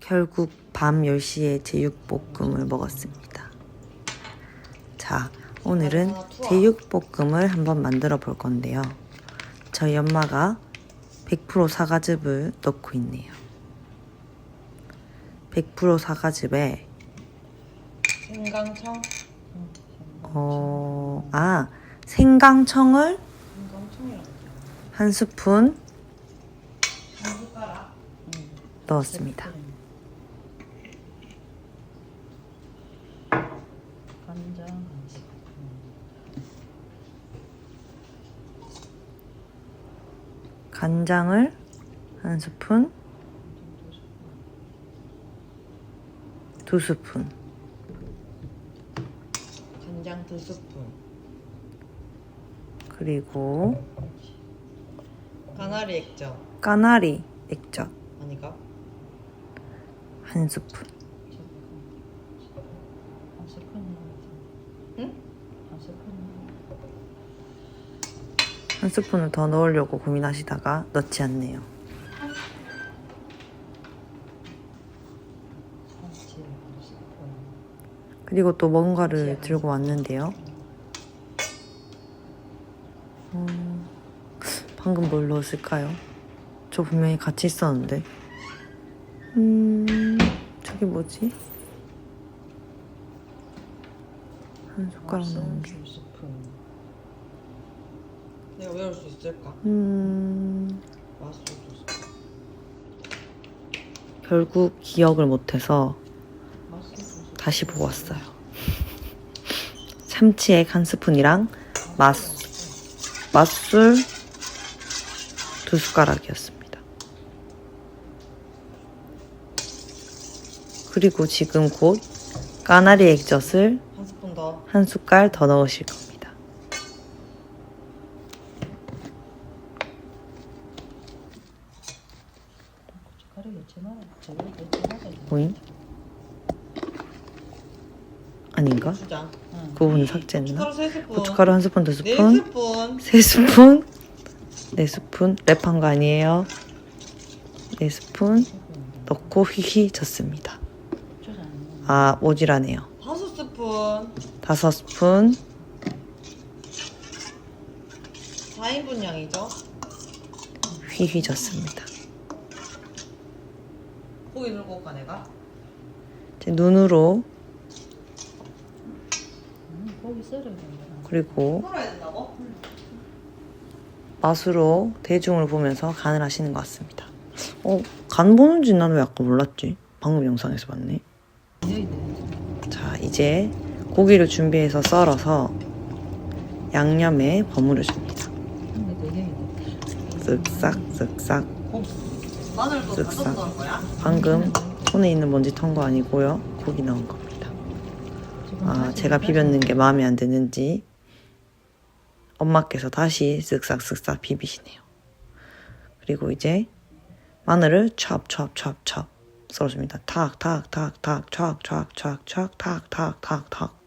결국 밤 10시에 제육볶음을 먹었습니다. 자, 오늘은 제육볶음을 한번 만들어 볼 건데요. 저희 엄마가 100% 사과즙을 넣고 있네요. 100% 사과즙에 생강청? 어, 아, 생강청을 한 스푼 한 숟가락? 넣었습니다. 간장 간장을 한 스푼, 두 스푼, 간장 두 스푼 그리고 까나리 액젓 까나리 액젓 아니가? 한 스푼. 한 스푼을 더 넣으려고 고민하시다가 넣지 않네요. 그리고 또 뭔가를 들고 왔는데요. 음, 방금 뭘 넣었을까요? 저 분명히 같이 있었는데. 음, 저게 뭐지? 한 숟가락 넣은 게. 내가 외울 수 있을까? 음, 결국 기억을 못해서 다시 보고 왔어요. 참치액 한 스푼이랑 맛, 맛술 두 숟가락이었습니다. 그리고 지금 곧 까나리 액젓을 한 스푼 더 한 숟갈 더 넣으실 겁니다. 보임? 아닌가? 그 부분을 삭제했나? 고춧가루 고춧가루 한 스푼, 두네 스푼, 스푼 세 스푼, 네 스푼, 랩한 거 아니에요? 네 스푼 넣고 휘휘 젓습니다. 아, 모질하네요. 다섯 스푼 다섯 스푼, 4인분 양이죠? 휘휘 젓습니다. 고기 들고 올까 내가? 이제 눈으로 음, 고기 썰어야 된다 그리고 썰어야 된다고? 맛으로 대중을 보면서 간을 하시는 것 같습니다. 어, 간 보는지 나는 왜 아까 몰랐지? 방금 영상에서 봤네. 자, 이제 고기를 준비해서 썰어서 양념에 버무려 줍니다. 쓱싹 쓱싹. 쓱싹. 방금 손에 있는 먼지 턴 거 아니고요. 고기 넣은 겁니다. 아, 제가 비볐는 게 마음에 안 드는지 엄마께서 다시 쓱싹 쓱싹 비비시네요. 그리고 이제 마늘을 찹찹찹찹 썰어줍니다. 탁 탁 탁 탁 촥 촥 촥촥 탁탁탁 탁 탁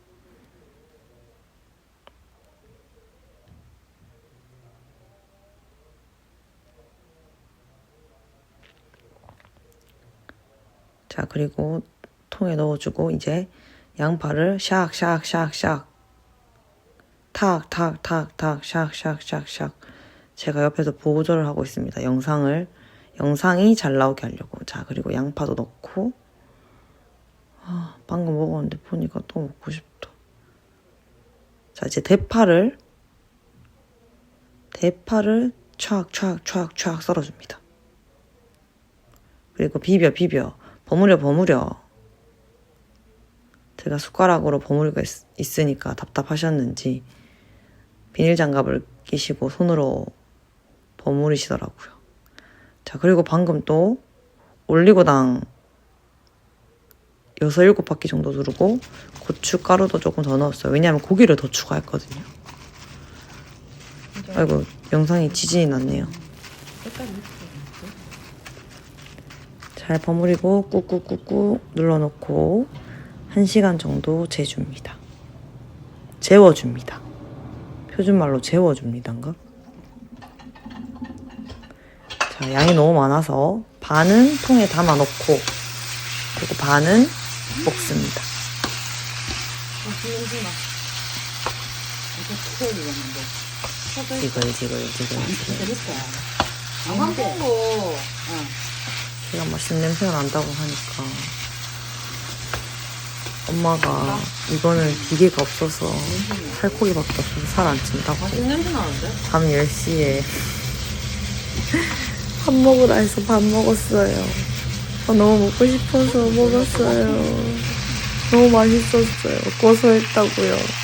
자 그리고 통에 넣어주고 이제 양파를 샥 샥 샥 샥 탁 탁 탁 탁 샥 샥 샥 샥 제가 옆에서 보조를 하고 있습니다. 영상을 영상이 잘 나오게 하려고 자 그리고 양파도 넣고 아 방금 먹었는데 보니까 또 먹고 싶다. 자 이제 대파를 대파를 촥 촥 촥 촥 썰어줍니다. 그리고 비벼 비벼 버무려 버무려 제가 숟가락으로 버무리고 있, 있으니까 답답하셨는지 비닐 장갑을 끼시고 손으로 버무리시더라고요. 자, 그리고 방금 또 올리고당 여섯 일곱 바퀴 정도 두르고 고춧가루도 조금 더 넣었어요. 왜냐하면 고기를 더 추가했거든요. 아이고, 영상이 지진이 났네요. 잘 버무리고 꾹꾹꾹꾹 눌러놓고 1시간 정도 재줍니다. 재워줍니다. 표준말로 재워줍니다인가? 자, 양이 너무 많아서 반은 통에 담아 놓고 그리고 반은 볶습니다. 냄새나. 이거 크게 익었는데. 지글 지글 지글 지글. 재밌다. 안 한국어. 어. 제가 맛있는 냄새가 난다고 하니까 엄마가 이거는 기계가 없어서 살코기밖에 없어서 살 안 찐다고 맛있는 냄새 나는데? 밤 10시에 밥 먹으라 해서 밥 먹었어요. 아, 너무 먹고 싶어서 먹었어요. 너무 맛있었어요. 고소했다고요.